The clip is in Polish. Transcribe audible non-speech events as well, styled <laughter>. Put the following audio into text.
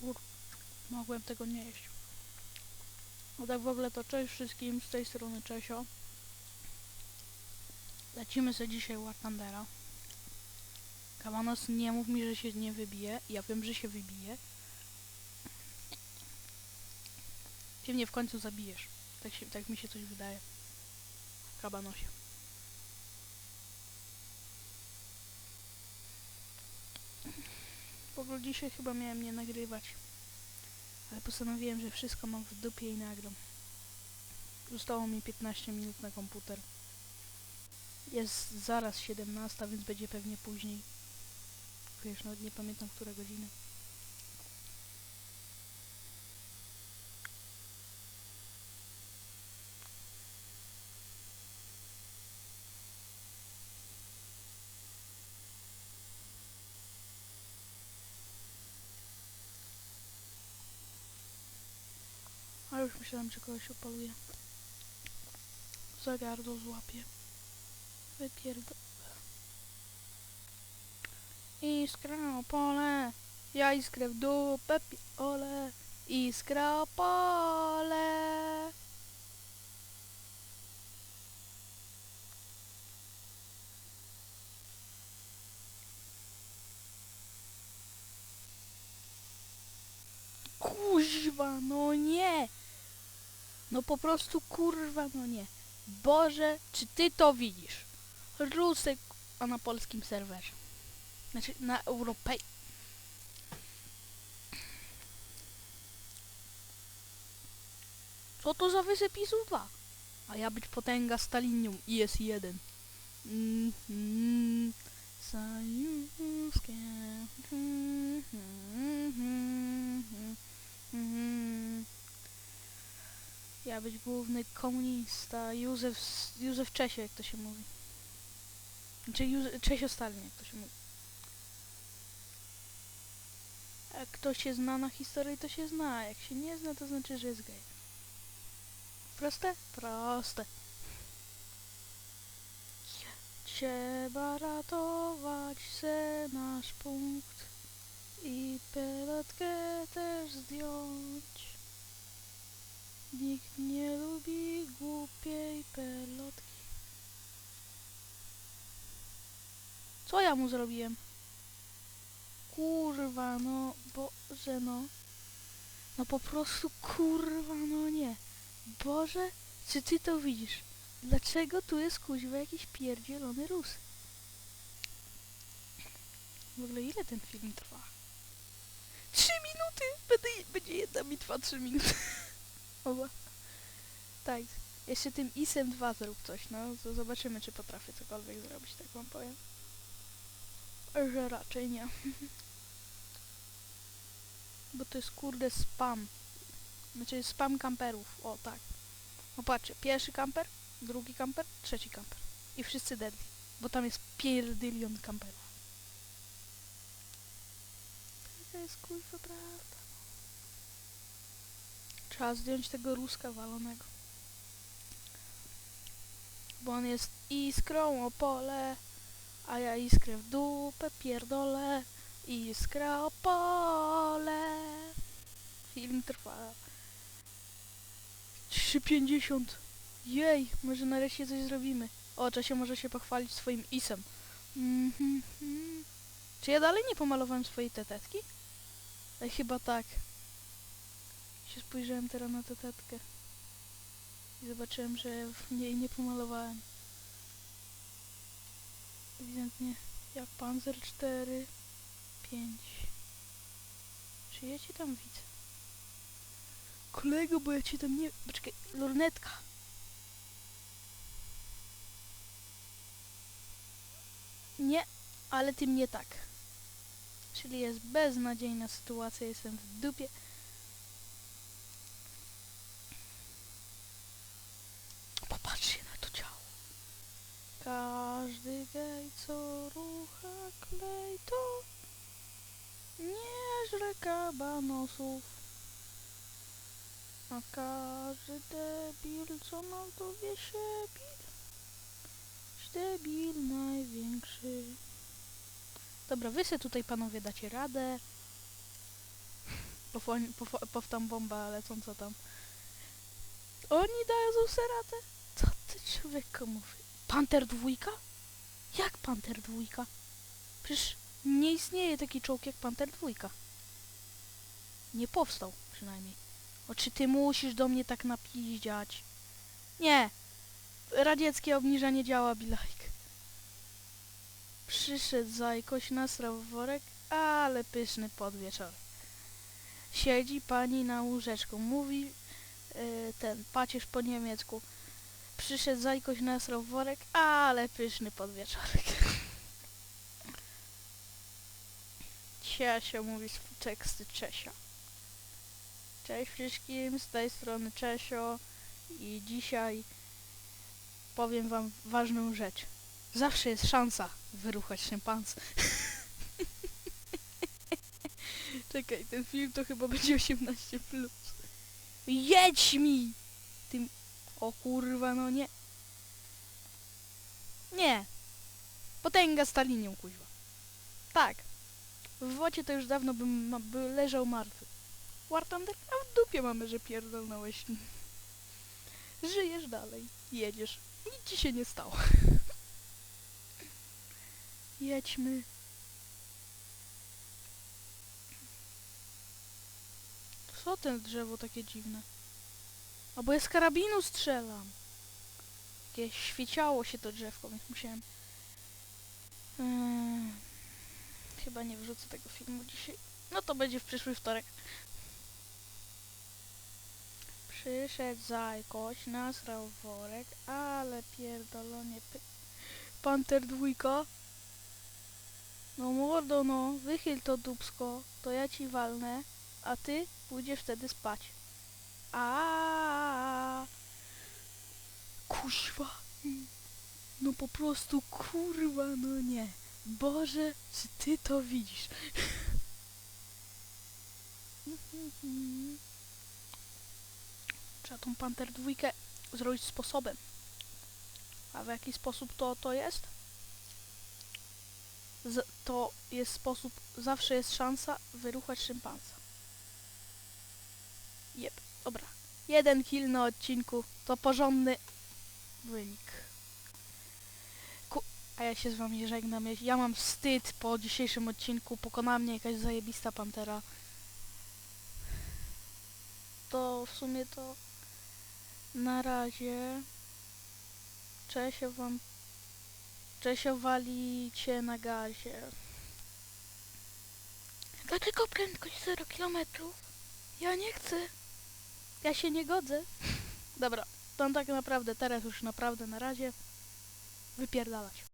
Kur... Mogłem tego nie jeść. No tak w ogóle to cześć wszystkim, z tej strony Czesio. Lecimy sobie dzisiaj War Thundera. Kamanos, nie mów mi, że się nie wybije. Ja wiem, że się wybije. Ty mnie w końcu zabijesz. Tak, się, tak mi się coś wydaje. W kabanosie. Ogóle dzisiaj chyba miałem nie nagrywać. Ale postanowiłem, że wszystko mam w dupie i nagram. Zostało mi 15 minut na komputer. Jest zaraz 17, więc będzie pewnie później. Wiesz, nawet nie pamiętam, która godzina. A już myślałem, że kogoś opaluje. Za gardło złapie. Wypierdol... Iskra pole, ja iskrę w dupę ole, iskra pole. Kuźwa, no nie! No po prostu kurwa, no nie. Boże, czy ty to widzisz? Rusek, a na polskim serwerze. Znaczy na Europej. Co to za wysypisu 2? A ja być potęga Stalinium i jest jeden. Mm. Mm, mm, mm, mm, mm. Ja być główny komunista, Józef, Józef Czesio, jak to się mówi. Czy Józef, Czesio Stalin, jak to się mówi. Jak ktoś się zna na historii, to się zna. Jak się nie zna, to znaczy, że jest gej. Proste? Proste. Trzeba ratować se nasz punkt i pelotkę też zdjąć. Co ja mu zrobiłem? Kurwa, no, Boże, no. No po prostu, kurwa, no nie. Boże, czy ty to widzisz? Dlaczego tu jest kuźwa jakiś pierdzielony Rus? W ogóle ile ten film trwa? Trzy minuty! Będę, będzie jedna bitwa trzy minuty. <laughs> Oba. Tak. Jeszcze tym ISem 2 zrób coś, no. Zobaczymy, czy potrafię cokolwiek zrobić, tak wam powiem. Że raczej nie. Bo to jest kurde spam. Znaczy spam kamperów. O tak. No patrzcie, pierwszy kamper, drugi kamper, trzeci kamper. I wszyscy deadly. Bo tam jest pierdylion kamperów. To jest kurwa prawda. Trzeba zdjąć tego ruska walonego. Bo on jest iskrą o pole, a ja iskrę w dupę pierdolę. Iskra o pole. Film trwa 3,50. Jej, może nareszcie coś zrobimy. O, Czasie może się pochwalić swoim isem. Mhm, mhm. Czy ja dalej nie pomalowałem swojej tetetki? Ej, chyba tak. Się spojrzałem teraz na tetetkę. I zobaczyłem, że w niej nie pomalowałem. Ewidentnie jak Panzer 4, 5. Czy ja cię tam widzę? Kolego, bo ja cię tam nie... Poczekaj, lornetka. Nie, ale ty mnie tak. Czyli jest beznadziejna sytuacja, jestem w dupie. Popatrzcie na to ciało. Każdy gej, co rucha klej, to nie żre kabanosów. A każdy debil, co nam to wie się bil. Debil największy. Dobra, wy se tutaj panowie dacie radę. <laughs> Pofo- Powtam bomba lecąca tam. Oni dają seratę? Co ty człowieku mówi? Panter dwójka? Jak Panter dwójka? Przecież nie istnieje taki czołg jak Panter dwójka. Nie powstał przynajmniej. O czy ty musisz do mnie tak napiździać? Nie. Radzieckie obniżenie działa, Bilajk. Przyszedł zajkoś, nasrał w worek, ale pyszny podwieczorek. Siedzi pani na łóżeczku, mówi e, ten pacierz po niemiecku. Przyszedł zajkoś, nasrał worek, ale pyszny podwieczorek. Ciesia mówi teksty Czesia. Cześć wszystkim, z tej strony Czesio i dzisiaj powiem wam ważną rzecz. Zawsze jest szansa wyruchać szympans. <laughs> Czekaj, ten film to chyba będzie 18 plus. Jedź mi! Tym... O kurwa, no nie. Nie. Potęga Stalinią, kuźwa. Tak. W wocie to już dawno bym ma, by leżał martwy. War Thunder? A w dupie mamy, że pierdolnąłeś. <laughs> Żyjesz dalej. Jedziesz. Nic ci się nie stało. <laughs> Jedźmy. Co ten drzewo takie dziwne? A bo ja z karabinu strzelam. Takie świeciało się to drzewko, więc musiałem... Eee, chyba nie wrzucę tego filmu dzisiaj. No to będzie w przyszły wtorek. Przyszedł zajkoś, nasrał worek, ale pierdolonie py... Panter dwójka? No mordo no, wychyl to dubsko, to ja ci walnę, a ty pójdziesz wtedy spać. A Kuźwa. No po prostu kurwa, no nie. Boże, czy ty to widzisz? Trzeba tą Panter dwójkę zrobić sposobem. A w jaki sposób to, to jest? Z, to jest sposób, zawsze jest szansa wyruchać szympansa. Jep, dobra. Jeden kill na odcinku to porządny wynik. Ku A ja się z wami żegnam. Ja- mam wstyd po dzisiejszym odcinku. Pokonała mnie jakaś zajebista pantera. To w sumie to na razie. Cześć wam. Cześć walicie na gazie. Dlaczego prędkość 0 km? Ja nie chcę. Ja się nie godzę. Dobra, to tak naprawdę teraz już naprawdę na razie wypierdalać.